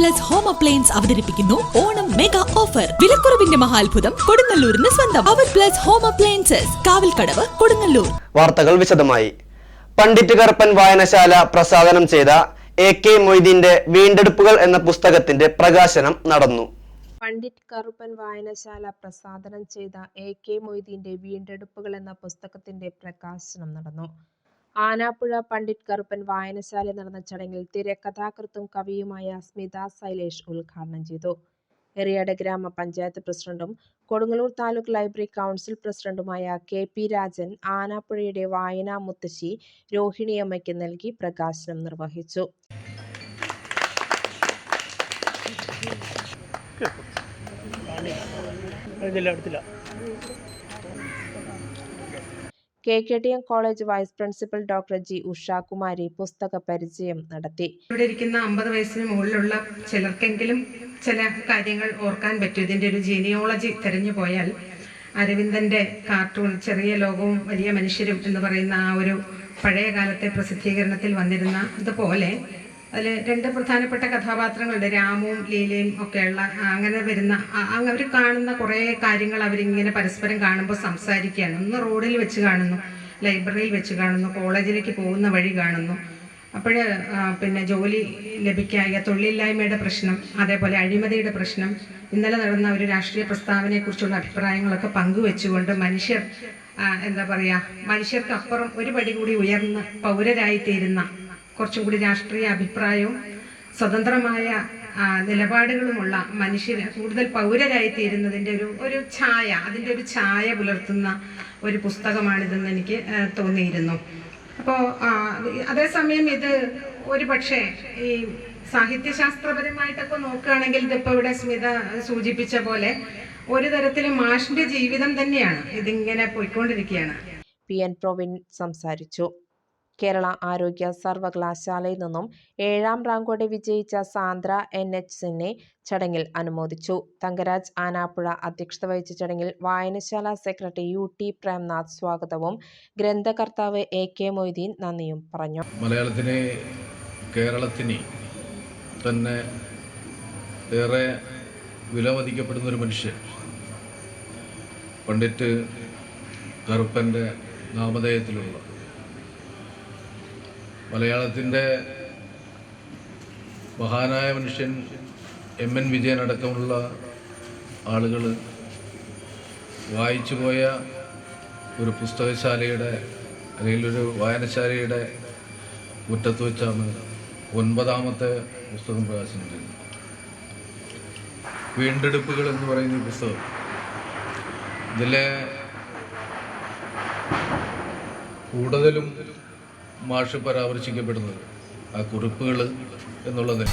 Plus home appliance അവതരിപ്പിക്കുന്നു. Onam mega offer വിലക്കുറവിന്റെ മഹാത്ഭുതം കൊടുങ്ങല്ലൂരിന് സ്വന്തം. Our plus home appliances Kavalkadavu Kodungallur. വാർത്തകൾ വിശദമായി. പണ്ഡിറ്റ് കറുപ്പൻ വായനശാല പ്രസാദനം ചെയ്ത എ കെ മൊയ്തീന്റെ വീണ്ടെടുപ്പുകൾ എന്ന പുസ്തകത്തിന്റെ പ്രകാശനം നടന്നു. പണ്ഡിറ്റ് കറുപ്പൻ വായനശാല പ്രസാദനം ചെയ്ത എ കെ മൊയ്തീന്റെ വീണ്ടെടുപ്പുകൾ എന്ന പുസ്തകത്തിന്റെ പ്രകാശനം നടന്നു. ആനാപ്പുഴ പണ്ഡിറ്റ് കറുപ്പൻ വായനശാല നടന്ന ചടങ്ങിൽ തിരക്കഥാകൃത്തും കവിയുമായ സ്മിത സൈലേഷ് ഉദ്ഘാടനം ചെയ്തു. എറിയാട് ഗ്രാമപഞ്ചായത്ത് പ്രസിഡന്റും കൊടുങ്ങല്ലൂർ താലൂക്ക് ലൈബ്രറി കൗൺസിൽ പ്രസിഡന്റുമായ കെ പി രാജൻ ആനാപ്പുഴയുടെ വായനാ മുത്തശ്ശി രോഹിണിയമ്മയ്ക്ക് നൽകി പ്രകാശനം നിർവഹിച്ചു. K. K. T. M. College vice principal doctor G. Ushakumari പുസ്തക പരിചയം നടത്തി. ഇവിടെ ഇരിക്കുന്ന അമ്പത് വയസ്സിന് മുകളിലുള്ള ചിലർക്കെങ്കിലും ചില കാര്യങ്ങൾ ഓർക്കാൻ പറ്റും. ഇതിന്റെ ഒരു ജീനിയോളജി തിരഞ്ഞു പോയാൽ അരവിന്ദന്റെ കാർട്ടൂൺ ചെറിയ ലോകവും വലിയ മനുഷ്യരും എന്ന് പറയുന്ന ആ ഒരു പഴയ കാലത്തെ പ്രസിദ്ധീകരണത്തിൽ വന്നിരുന്ന അതുപോലെ അതിൽ രണ്ട് പ്രധാനപ്പെട്ട കഥാപാത്രങ്ങളുണ്ട് രാമുവും ലീലയും ഒക്കെയുള്ള അങ്ങനെ വരുന്ന അവർ കാണുന്ന കുറേ കാര്യങ്ങൾ അവരിങ്ങനെ പരസ്പരം കാണുമ്പോൾ സംസാരിക്കുകയാണ്. ഒന്ന് റോഡിൽ വെച്ച് കാണുന്നു ലൈബ്രറിയിൽ വെച്ച് കാണുന്നു കോളേജിലേക്ക് പോകുന്ന വഴി കാണുന്നു. അപ്പോൾ പിന്നെ ജോലി ലഭിക്കായ തൊഴിലില്ലായ്മയുടെ പ്രശ്നം അതേപോലെ അഴിമതിയുടെ പ്രശ്നം ഇന്നലെ നടന്ന ഒരു രാഷ്ട്രീയ പ്രസ്താവനയെക്കുറിച്ചുള്ള അഭിപ്രായങ്ങളൊക്കെ പങ്കുവെച്ചുകൊണ്ട് മനുഷ്യർ എന്താ പറയുക മനുഷ്യർക്കപ്പുറം ഒരു പടി കൂടി ഉയർന്ന് പൗരരായിത്തീരുന്ന കുറച്ചും കൂടി രാഷ്ട്രീയ അഭിപ്രായവും സ്വതന്ത്രമായ നിലപാടുകളുമുള്ള മനുഷ്യർ കൂടുതൽ പൗരരായി തീരുന്നതിന്റെ ഒരു ഒരു ഛായ അതിന്റെ ഒരു ഛായ പുലർത്തുന്ന ഒരു പുസ്തകമാണിതെന്ന് എനിക്ക് തോന്നിയിരുന്നു. അപ്പോൾ അതേസമയം ഇത് ഒരു പക്ഷേ ഈ സാഹിത്യശാസ്ത്രപരമായിട്ടൊക്കെ നോക്കുകയാണെങ്കിൽ ഇതിപ്പോൾ ഇവിടെ സ്മിത സൂചിപ്പിച്ച പോലെ ഒരു തരത്തിൽ മാഷിന്റെ ജീവിതം തന്നെയാണ് ഇതിങ്ങനെ പോയിക്കൊണ്ടിരിക്കുകയാണ്. പി. എൻ. പ്രൊവിൻ സംസാരിച്ചു. കേരള ആരോഗ്യ സർവകലാശാലയിൽ നിന്നും ഏഴാം റാങ്കോടെ വിജയിച്ച സാന്ദ്ര എൻ. സിനെ ചടങ്ങിൽ അനുമോദിച്ചു. തങ്കരാജ് ആനാപ്പുഴ അധ്യക്ഷത വഹിച്ച ചടങ്ങിൽ വായനശാല സെക്രട്ടറി യു. ടി. പ്രേംനാഥ് സ്വാഗതവും ഗ്രന്ഥകർത്താവ് എ. കെ. മൊയ്തീൻ നന്ദിയും പറഞ്ഞു. മലയാളത്തിനെ കേരളത്തിന് തന്നെ ഏറെ വിലമതിക്കപ്പെടുന്ന ഒരു മനുഷ്യൻ. പണ്ഡിറ്റ് കറുപ്പന്റെ നാമധേയത്തിലുള്ള മലയാളത്തിന്റെ മഹാനായ മനുഷ്യൻ എം എൻ വിജയൻ അടക്കമുള്ള ആളുകൾ വായിച്ചു പോയ ഒരു പുസ്തകശാലയുടെ അല്ലെങ്കിൽ ഒരു വായനശാലയുടെ മുറ്റത്ത് വെച്ചാണ് ഒൻപതാമത്തെ പുസ്തകം പ്രകാശനം ചെയ്യുന്നത് വീണ്ടെടുപ്പുകൾ എന്ന് പറയുന്ന പുസ്തകം. ഇതിലെ കൂടുതലും മാഷ് പരാമർശിക്കപ്പെടുന്നത്. ആ കുറിപ്പുകൾ എന്നുള്ളത്